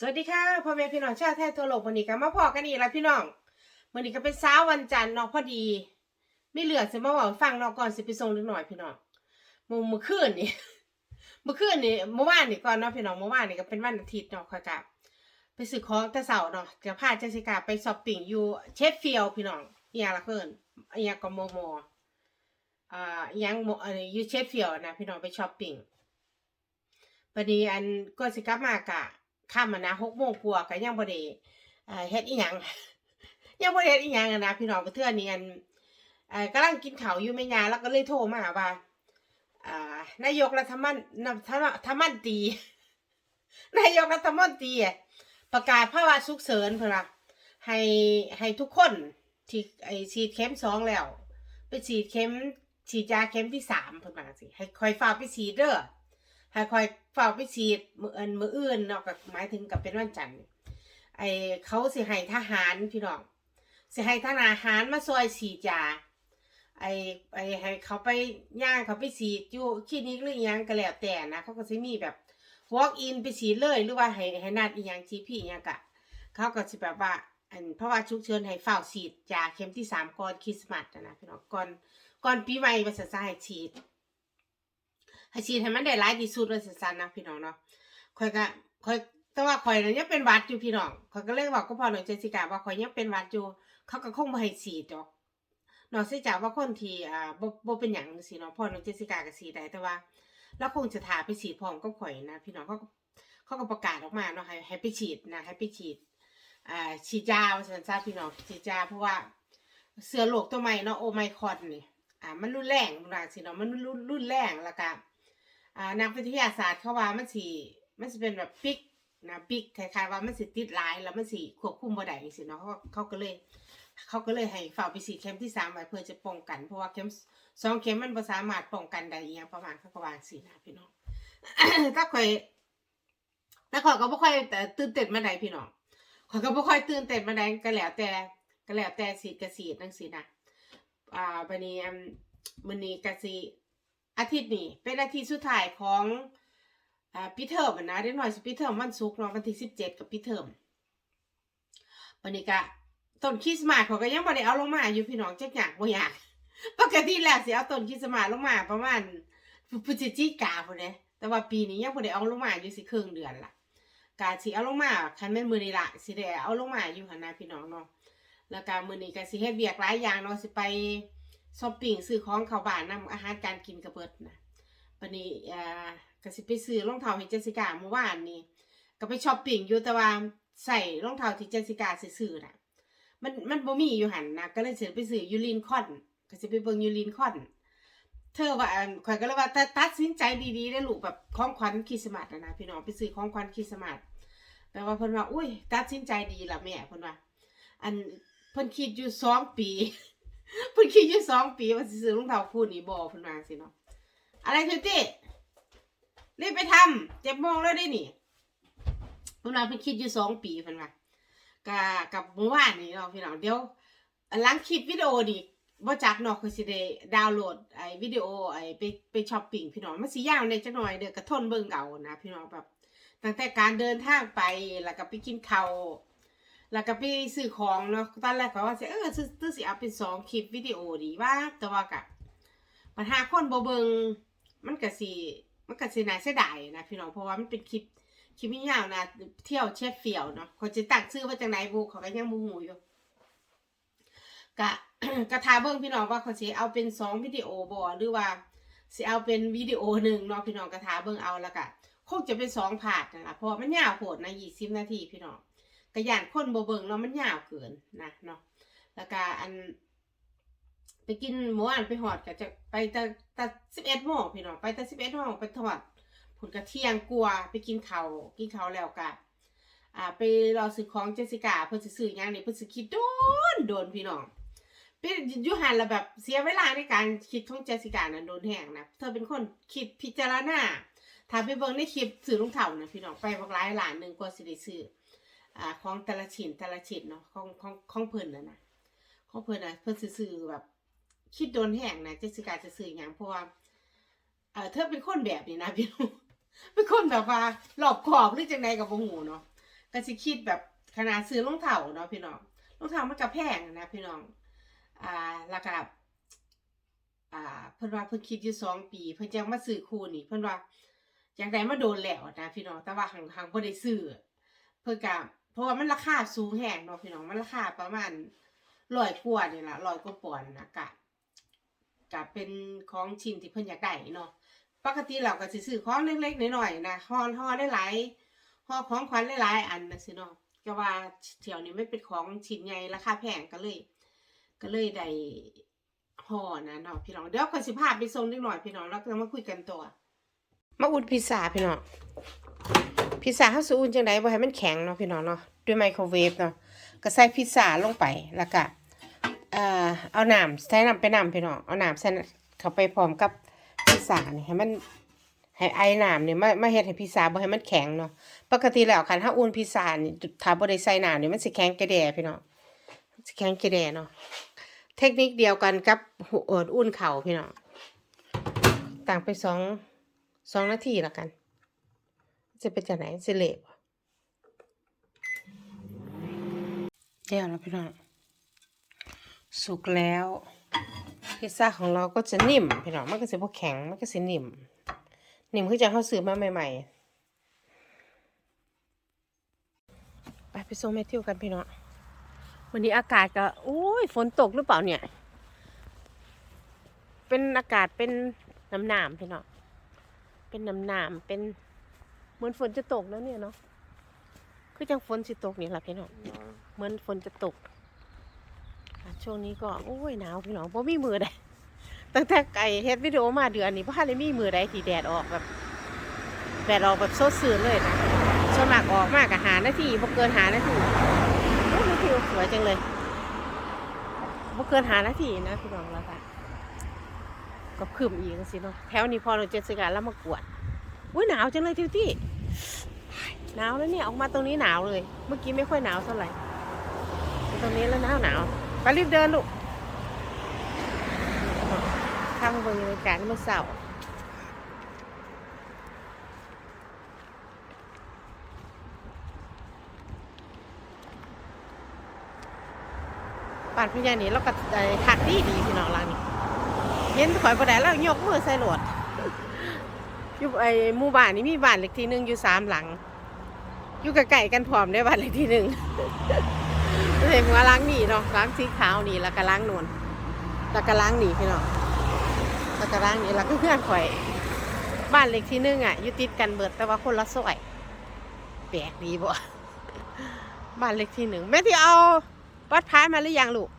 สวัสดีค่ะพ่อแม่พี่น้องชาวไทยทั่วโลกวันนี้ก็มาพอกันอีกแล้วพี่น้องวันนี้ก็เป็นเช้าวันจันทร์เนาะพอดี ไม่เหลือสิมาบอกฟังเนาะก่อนสิไปส่งเล็กหน่อยพี่น้องเมื่อเมื่อคืนนี่เมื่อคืนนี่เมื่อวานนี่ก่อนเนาะพี่น้องเมื่อวานนี่ก็เป็นวันอาทิตย์เนาะค่อยกลับไปซื้อของแต่เสาร์เนาะจะพาเจสิกาไปช้อปปิ้งอยู่เชฟฟิลด์พี่น้องอีหยังละเพิ่นอียังก็โมโมอ่าอีหยังโมอยู่เชฟฟิลด์นะพี่น้องไปช้อปปิ้งพอดีอันก็สิกลับมากะ ค่ำมานะหกโมงกว่าก็ยังบ่ได้เอ่อเฮ็ดอีหยังยังบ่ได้เฮ็ดอีหยังนะพี่น้องไปเทื่อนี้อันกำลังกินข้าวอยู่แม่ยาแล้วก็เลยโทรมาว่าอ่านายกรัฐมนนรัฐมนตรีนายกรัฐมนตรีประกาศภาวะฉุกเฉินเพิ่นว่าให้ให้ทุกคนที่ไอ้ฉีดเข็มสองแล้ว ไปฉีดเข็มฉีดยาเข็มที่สามเพิ่นว่าจังซี่ให้คอยฟ้าไปฉีดเด้อ ให้คอยเฝ้าไปฉีดมือเอินมืออื่นเนาะก็หมายถึงกับเป็นวันจันทร์ไอเขาสิให้ทหารพี่น้องสิให้ทหารมาซอยฉีดยาไอไอให้เขาไปย่างเขาไปฉีดอยู่คลินิกหรือยังก็แล้วแต่นะเขาก็สิมีแบบ walk in ไปฉีดเลยหรือว่าให้ให้นัดอีหยังจีพีอีหยังกะเขาก็สิแบบว่าอันเพราะว่าชุกเชิญให้เฝ้าฉีดยาเข็มที่สามก่อนคริสต์มาสนะนะพี่น้องก่อนก่อนปีใหม่ว่าจะให้ฉีด ให้ฉีดให้มันได้หลายที่สุดว่าสั้นๆนะพี่น้องเนาะข่อยก็ข่อยแต่ว่าข่อยเนั้นยังเป็นวัดอยู่พี่น้องข่อยก็เลยบอกก็พอหน่อยเจสิกาว่าข่อยยังเป็นวัดอยู่ เขาก็คงบ่ให้ฉีดดอกนอกจากว่าคนที่อ่าบ่บ่เป็นหยังจังซี่เนาะพ่อหน้องเจสิกาก็ฉีดได้แต่ว่าเราคงจะถาไปฉีดพร้อมกับข่อยนะ พี่น้องเขาเขาก็ประกาศออกมาเนาะให้ให้ไปฉีดนะให้ไปฉีดอ่าฉีดยาว่าซั่นซะพี่น้องฉีดยาเพราะว่าเสือโรคตัวใหม่เนาะโอไมครอนนี่อ่ามันรุนแรงว่าสิเนาะมันรุนรุนแรงแล้วก็ อ่านักวิทยาศาสตร์เขาว่ามันสิมันสิเป็นแบบปิกนะปิกคล้ายๆว่ามันสิติดหลายแล้วมันสิควบคุมบ่ได้จังซี่เนาะเขาเขาก็เลย เขาก็เลยให้ฝ่าไปฉีดเข็มที่สามไว้เพื่อจะป้องกัน เพราะว่าเข็มสองเข็มมันบ่สามารถป้องกันได้อหยังประมาณเขาก็ว่าจังซี่นะพี่น้องถ้าข่อยถ้าข่อยก็บ่ค่อยแต่ตื่นเต้นมาได้พี่น้องข่อยก็บ่ค่อยตื่นเต้นมาได้ก็แล้วแต่ก็แล้วแต่ฉีดก็ฉีดจังซี่นะอ่าบัดนี้อันมื้อนี้ก็สิ อาทิตย์นี้เป็นอาทิตย์สุดท้ายของอ่าปิเทอมอะนะเด็กน้อยสิปิเทอมวันศุกร์เนาะวันที่สิบเจ็ดกับปิเทอมวันนี้ก็ต้นคริสต์มาสเขาก็ยังบ่ได้เอาลงมาอยู่พี่น้องจักอยากบ่อยากปกติแล้วสิเอาต้นคริสต์มาสลงมาประมาณพฤศจิกาพุ่นเด้แต่ว่าปีนี้ยังบ่ได้เอาลงมาอยู่สิครึ่งเดือนละกาสิเอาลงมาคันแม่นมือนี้ล่ะสิได้เอาลงมาอยู่หันนะพี่น้องเนาะแล้วก็มื้อนี้ก็สิเฮ็ดเวียกหลายอย่างเนาะสิไป ช้อปปิ้งซื้อของเข้าบ้านนำอาหารการกินกระเบิดนะวันนี้อ่อก็สิไปซื้อรองเท้าให้เจสสิก้าเมื่อวานนี้ก็ไปช้อปปิ้งอยู่แต่ว่าใส่รองเท้าที่เจสสิก้าซื้อน่ะ มันมันบ่มีอยู่หันนะก็เลยเสิไปซื้อยูรินคอนก็สิไปเบิ่งยูรินคอน เธอว่าข่อยก็เลยว่าตัดตัดสินใจดีๆได้ลูกแบบของขวัญคริสต์มาสนะนะพี่น้องไปซื้อของขวัญคริสต์มาสแปลว่าเพิ่นว่าอุ้ยตัดสินใจดีละแม่เพิ่นว่า อันเพิ่นคิดอยู่สองปี เพิ่นคิดอยู่สองปีว่าสิซื้อรองเท้าคู่นี้บ่เพิ่นว่าสิเนาะอะไรเธอติรีบไปทำเจ็บโมงแล้วได้นี่เพิ่นว่าเพิ่นคิดอยู่สองปีเพิ่นว่ากับกับเมื่อวานนี้เนาะพี่น้องเดี๋ยวหลังคลิปวิดีโอนี่บ่จักเนาะคือสิได้ดาวน์โหลดไอ้วิดีโอไอ้ไปไปช้อปปิ้งพี่น้องมันสิยาวแน่จักหน่อยเด้อก็ทนเบิ่งเอานะพี่น้องแบบตั้งแต่การเดินทางไปแล้วก็ไปกินข้าว แล้วก็ไปซื้อของเนาะตอนแรกก็ว่าสิเออซื้อซื้อสิเอาเป็นสองคลิปวิดีโอดีว่าแต่ว่ากะปัญหาคนบ่เบิงมันก็สิมันก็สิน่าเสียดายนะพี่น้องเพราะว่ามันเป็นคลิปคลิปยาวนะเที่ยวเชฟเฟียวเนาะเขาจะตั้งชื่อว่าจังไหนบุเขาก็ยังบ่ฮู้อยู่กะกะทาเบิ่งพี่น้องว่าเขาสิเอาเป็นสองวิดีโอบ่หรือว่าสิเอาเป็นวิดีโอหนึ่งเนาะพี่น้องกะทาเบิ่งเอาแล้วก็คงจะเป็นสองพาร์ทนั่นล่ะเพราะมันยาวโพดนะ20นาทีพี่น้อง กระยานคนบ่เบิงเนาะมันยาวเกินนะเนาะแล้วก็อัน ไปกินหมูอันไปหอดก็จะไปแต่แต่สิบเอ็ดโมงพี่น้องไปแต่สิบเอ็ดโมงไปทอดผลกระเทียงกลัวไปกินเขากินเขาแล้วก็อ่าไปรอซื้อของเจสิก้าเพิ่นสิซื้อหยังนี่เพิ่นสิคิดโดนโดนพี่น้องเป็นยู่หันละแบบเสียเวลาในการคิดของเจสิก้าน่ะโดนแหงนะเธอเป็นคนคิดพิจารณาถ้าไปเบิ่งในคลิปซื้อรองเท้านะพี่น้องไปบักหลายหลานหนึ่งกว่าสิได้ซื้อ อ่าของแต่ละชิ้นแต่ละชิ้นเนาะของของของเพิ่นน่ะนะของเพิ่นน่ะเพิ่นซื่อแบบ คิดโดนแห้งนะเจสิกาจะซื้อหยังเพราะว่าเออเธอเป็นคนแบบนี้นะพี่น้องเป็นคนแบบว่ารอบขอบหรือจังใดกับบ่ฮู้เนาะก็สิคิดแบบขนาดซื้อรองเท้าเนาะพี่น้องรองเท้ามันก็แพงนะพี่น้องอ่าแล้วก็อ่าเพิ่นว่าเพิ่นคิดอยู่สองปี เพิ่นจังมาซื้อคู่นี่เพิ่นว่าอยากได้มาโดนแล้วนะพี่น้องแต่ว่าหังหังบ่ได้ซื้อเพิ่นก็เพ ราะว่ามันราคาสูงแฮงเนาะพี่น้องมันราคาประมาณร้อยกว่านี่ละร้อยกว่าปอนด์นะกะกะเป็นของชิ้นที่เพิ่นอยากได้เนาะปกติเราก็สิซื้อของเล็กๆน้อยๆนะห่อห่อได้หลายห่อของขวัญหลายๆอันนะสิเนาะก็ว่าเที่ยวนี้ไม่เป็นของชิ้นใหญ่ราคาแพงก็เลย ก็เลยได้ห่อนะเนาะพี่น้องเดี๋ยวก่อนสิพาไปส่งนิดหน่อยพี่น้องแล้วก็มาคุยกันต่อมาอุ่นพิซซ่าพี่น้อง พิซซ่าเฮาสิอุ่นจังไดบ่ให้มันแข็งเนาะพี่น้องเนาะด้วยไมโครเวฟเนาะก็ใส่พิซซ่าลงไปแล้วก็เอ่อเอาน้ำใส่น้ำไปน้ำพี่น้องเอาน้ำใส่เข้าไปพร้อมกับพิซซ่านี่ให้มันให้ไอ้น้ำนี่ยมามาเฮ็ดให้พิซซ่าบ่ให้มันแข็งเนาะปกติแล้วคันถ้าอุ่นพิซซ่านี่ถ้าบ่ได้ใส่น้ำเนี่ยมันสิแข็งกระแดพี่น้องสิแข็งกระแดเนาะเทคนิคเดียวกันกับอดอุ่นเข่าพี่น้องต่างไปสองสองนาทีและกัน จะเป็นจากไหนสิเละเดี๋ยวนะพี่น้อง สุกแล้ว พิซซ่าของเราก็จะนิ่มพี่น้องมันก็จะพวกแข็งมันก็จะนิ่ม นิ่มคือจะเข้าซื้อมาใหม่ ๆ ไปไปส่งแมทิวกันพี่น้องวันนี้อากาศก็โอ้ยฝนตกหรือเปล่าเนี่ย เป็นอากาศเป็นน้ำหนามพี่เนาะเป็นน้ำหนามเป็น เหมือนฝนจะตกแล้วเนี่ยเนาะคือจังฝนสิตกนี่แหละพี่เนาะเหมือนฝนจะตกอะช่วงนี้ก็โอ้ยหนาวพี่น้องเพราะมีมือใดตั้งแต่ไก่เฮ็ดวิดีโอมาเดือนนี้เพราะเลยมีมือใดที่แดดออกแบบแดดออกแบบสดชื่นเลยนะส่วนมากออกมากกับหานาทีบ่เกินหานาทีโอ้ยทิวสวยจังเลยบ่เกินหานาทีนะพี่น้องแล้วค่ะก็คืมอีกสิเนาะแถวนี้พอเราเจอสกาแล้วมากวด อุ้ยหนาวจังเลยทิวตี้หนาวแล้วเนี่ยออกมาตรงนี้หนาวเลย เมื่อกี้ไม่ค่อยหนาวเท่าไหร่ตรงนี้แล้วหนาวหนาวไปรีบเดินลูกทางบรรยากาศมื่เสาร์ป่านพี่ยานี่เราก็ได้ทักดีดีพี่น้องเรานี่เห็นข่อยบ่ได้แล้วยกมือใส่หลด อยู่ไอ้หมู่บ้านนี่มีบ้านเล็กที่หนึ่งอยู่สามหลัง อยู่กล้ๆกันพร้อมได้บ้านเล็กที่หนึ่งเห็นว่าล้างหนีเนาะล้างสีขาวนี่แล้วก็ล้างนวลแล้วก็ล้างหนีพี่น้องแล้วก็ล้างนี่แล้วก็เพื่อนข่อย บ้านเล็กที่หนึ่งอะอยู่ติดกันเบิดแต่ว่าคนละซอยแปลกดีบ่บ้านเล็กที่หนึ่งแม่ที่เอาวัดพายมาหรือยังลูก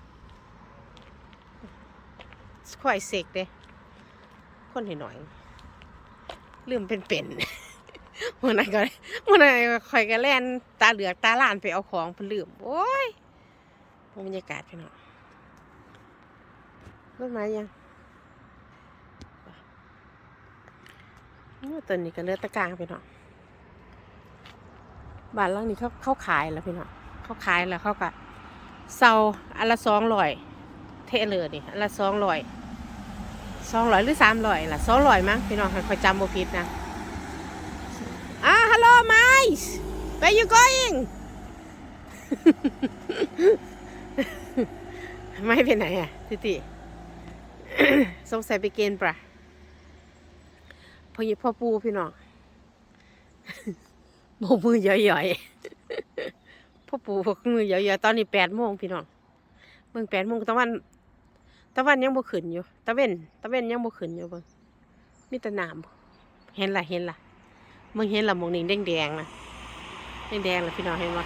ข่อยเสกเด้คนหน่อย ลืมเป็นเป็นเมื่อไหร่ก็เมื่อไหร่ข่อยก็แล่นตาเหลือกตาล้านไปเอาของเพิ่นลืมโอ้ยบรรยากาศพี่น้องรถมายังตัวนี้ก็เลือดตะกางพี่น้องบ้านหลังนี้เขาเขาขายแล้วพี่น้องเขาขายแล้วเขาก็เซาอันละสองร้อยเทเลยนี่อันละสองร้อย สองร้อยหรือสามร้อยล่ะสองร้อยมั้งพี่น้องคอยจำบ่ผิดนะอ่า hello mice where you going ไม่เป็นไหนอะติติสงสัยไปเกณฑ์ปะพ่อยิพ่อปูพี่น้องโบมือย่อยๆพ่อปูพกมือย่อยๆตอนนี้แปดโมงพี่น้องเบิ่งแปดโมงตะวัน ตะวันยังบ่ขึ้นอยู่ ตะเว้นตะเว้นยังบ่ขึ้นอยู่เบิ่งมีแต่น้ำเห็นละเห็นละมึงเห็นละมองนี่แดงแดงๆนะแดงๆละพี่น้องเห็นบ่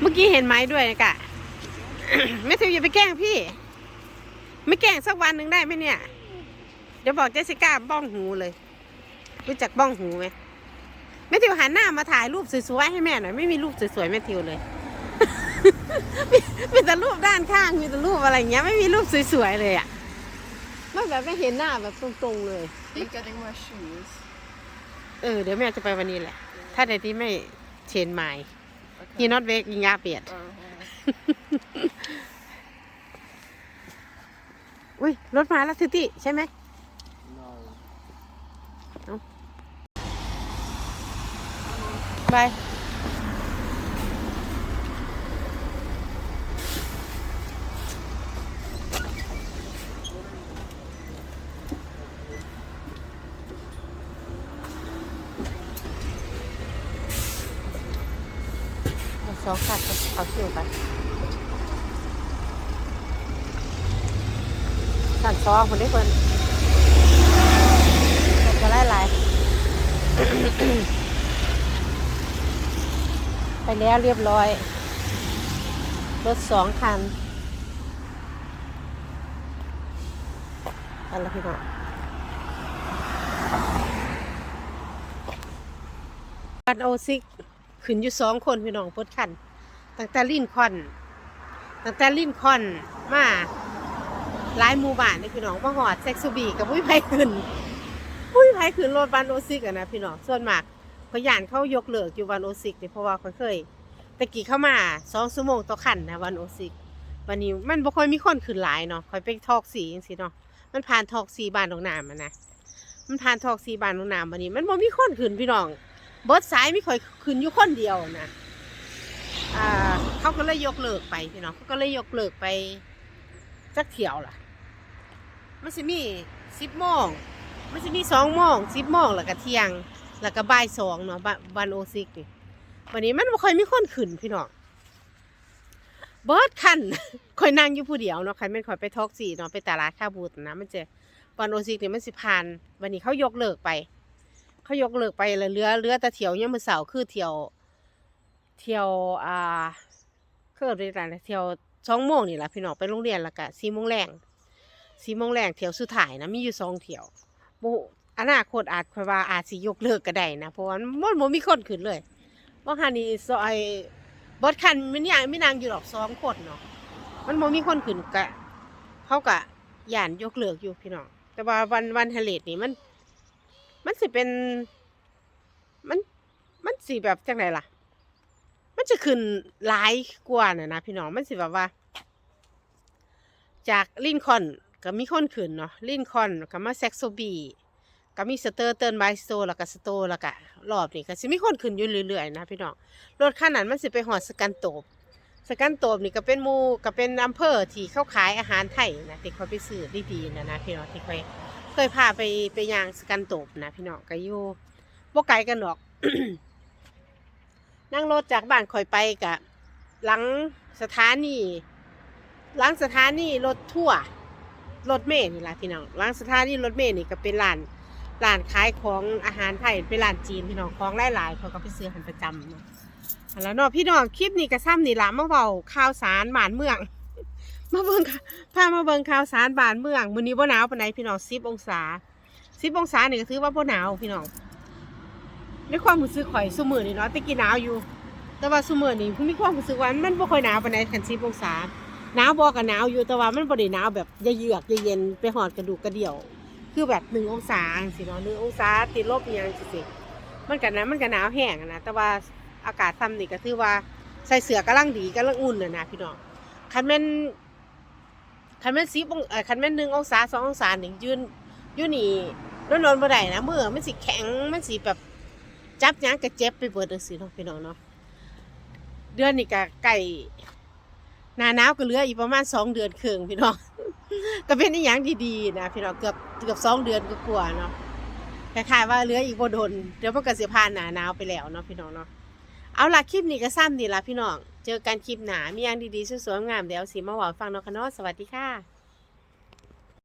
เมื่อกี้เห็นไหมด้วยกะแม่ทิวอย่าไปแกล้งพี่ ไม่แกล้งสักวันหนึ่งได้ไหมเนี่ย เดี๋ยวบอกเจสสิก้าบ้องหูเลย รู้จักบ้องหูไหม ม่ทิวหันหน้ามาถ่ายรูปสวยๆให้แม่หน่อยไม่มีรูปสวยๆแม่ทิวเลยมีมีแต่รูปด้านข้างมีแต่รูปอะไรเงี้ย ไม่มีรูปสวยๆเลยอะไม่แบบไม่เห็นหน้าแบบตรงๆเลย Are you getting my shoes? เออเดี๋ยวแม่จะไปวันนี้แหละ ถ้าในที่ไม่เชนไมล์ Okay. ฮีนอตเวกยิงยาเปียด Oh, yeah. อุ้ยรถมาแล้วทิติใช่ไหม ไปเอาสองขัดเขาเกี่ยวไปขันซองคนได้คนจะไล่ไล่ ไปแล้วเรียบร้อย รถสองคันกันล้วพี่น้องบันโอซิกขึ้นอยู่สองคนพี่น้องเปิดคันตั้งแต่ลินคอนตั้งแต่ลินคอนมาหลายหมู่บ้านนี่พี่น้องมาหอดเซ็กซูบีกับผู้ไผขึ้นผู้ไผขึ้นรถบันโอซิกอะนะพี่น้องส่วนมาก อยย่านเขายกเลิกอยู่วันโอซิกเนี่ยเพราะว่าเขาเคยตะกี้เข้ามาสองชั่วโมงต่อคันนะวันโอซิก วันนี้มันบ่ค่อยมีคนขึ้นหลายเนาะคอยไปทอกสีจังซี่เนาะมันผ่านทอกสีบานดงน้ำอะนะมันผ่านทอกสีบานดงน้ำวันนี้ มันบ่มีคนขึ้นพี่น้องเบิดสายมีค่อยขึ้นอยู่คนเดียวนะอ่าเขาก็เลยยกเลิกไปพี่น้องเขาก็เลยยกเลิกไปจักเที่ยวล่ะมันสิมีสิบโมงมันสิมีสองโมงสิบโมงแล้วก็เที่ยง แล้วก็บ่ายสองเนาะวันโอซิกนี่วันนี้มันบ่ค่อยมีคนขึ้นพี่น้องเบิร์ดคันคอยนั่งอยู่ผู้เดียวเนาะคันแม่ค่อยไปทอกสี่เนาะไปตลาดข้าวบูดนะ มันจะวันโอซิกนี่ยมันสิผ่านวันนี้เขายกเลิกไป เขายกเลิกไปแล้วเหลือเหลือต่เทียวยามมื้อเสาคือเที่ยว เที่ยวอ่าคือเรียกอะไรเที่ยวสองโมงนี่แหละพี่น้องไปโรงเรียนแล้วก็สี่โมงแรงสี่โมงแรงเที่ยวสุดท้ายนะมีอยู่สองเที่ยวบ่ อนาคตอาจค่อยว่าอาจสิยกเลิกก็ได้นะเพราะว่ามันบ่มีคนขึ้นเลยว่าคันนี้ซอยบดคันมันยังไม่นางอยู่ดอกสองคนเนาะมันบ่มีคนขึ้นกะเขากะย่านยกเลิกอยู่พี่น้องแต่ว่าวันวันทะเลดนี่มัน มันสิเป็นมันมันสิแบบจังไดล่ะ มันจะขึ้นหลายกว่าน่ะนะพี่น้องมันสิแบบว่า จากลินคอนก็มีคนขึ้นเนาะลินคอนก็มาแซกโซบี ก็มีสเตอร์เติร์นบายสโตแล้วก็สโตแล้วก็รอบนี่ก็สิมีคนขึ้นอยู่เรื่อยๆนะพี่น้องรถคันนั้นมันสิไปหอดสกันโตบสกันโตบนี่ก็เป็นมูก็เป็นอำเภอที่เขาขายอาหารไทยนะที่เขาไปซื้อดีๆนะนะพี่น้องที่เคยเคยพาไปไปย่างสกันโตบนะพี่น้องก็อยู่บ่ไกลกันหรอก นั่งรถจากบ้านคอยไปกะหลังสถานีหลังสถานีรถทั่วร์รถเมล์นี่ละพี่น้องหลังสถานีรถเมล์นี่ก็เป็นร้าน ร้านขายของอาหารไทยเป็นร้านจีนพี่น้องของหลายๆเขาก็ไปซื้อหันประจำเนาะแล้วเนาะพี่น้องคลิปนี้ก็ซ้ำนี่ละมาเบาข่าวสารบานเมือง มาเบิงค่ะพามาเบิงข่าวสารบานเมืองมื้อนี้บ่หนาวปานใดพี่น้อง10องศา10องศานี่ก็ถือว่าบ่หนาวพี่น้องในความรู้สึกข่อยซุมื้อนี่เนาะแต่กี้หนาวอยู่ แต่ว่าซุมื้อนี่ผมมีความรู้สึกว่ามันบ่ค่อยหนาวปานใดคัน10องศาหนาวบ่ก็หนาวอยู่แต่ว่ามันบ่ได้หนาวแบบเยือกเย็นไปหอดกระดูกกระเดี่ยว คือแบบหนึ่งองศาสิเนาะหนึ่งองศาติดลบอหยังสิสิมันกันนะมันกันหนาวแห้งนะแต่ว่าอากาศซ้ำนี่ก็ถือว่าใส่เสื้อกำลังดีกำลังอุ่นน่ะนะพี่น้องคันแม่นคันแม่นสิบองเออคันแม่นหนึ่งองศาสององศาหนึ่งยืนยู่นี่นอนนอนบ่ได้นะเมื่อมันสิแข็งมันสิแบบจับยังกระเจ็บไปเบิดจังซี่เนาะพี่น้องเนาะเดือนนี้ก็ใกล้หน้าหนาวก็เหลืออีกประมาณสองเดือนครึ่งพี่น้อง ก็เป็นอีหยังดีๆนะพี่น้องเกือบเกือบสองเดือนก็กลัวเนาะคล้ายๆว่าเหลืออีกบ่โดนเดี๋ยวมันก็สิผ่านหนาหนาวไปแล้วเนาะพี่น้องเนาะเอาล่ะคลิปนี้ก็ซ้ำนี่ล่ะพี่น้องเจอกันคลิปหนามีอย่างดีๆสวยๆงามเดี๋ยวสิมาเว้าฟังเนาะค่ะเนาะสวัสดีค่ะ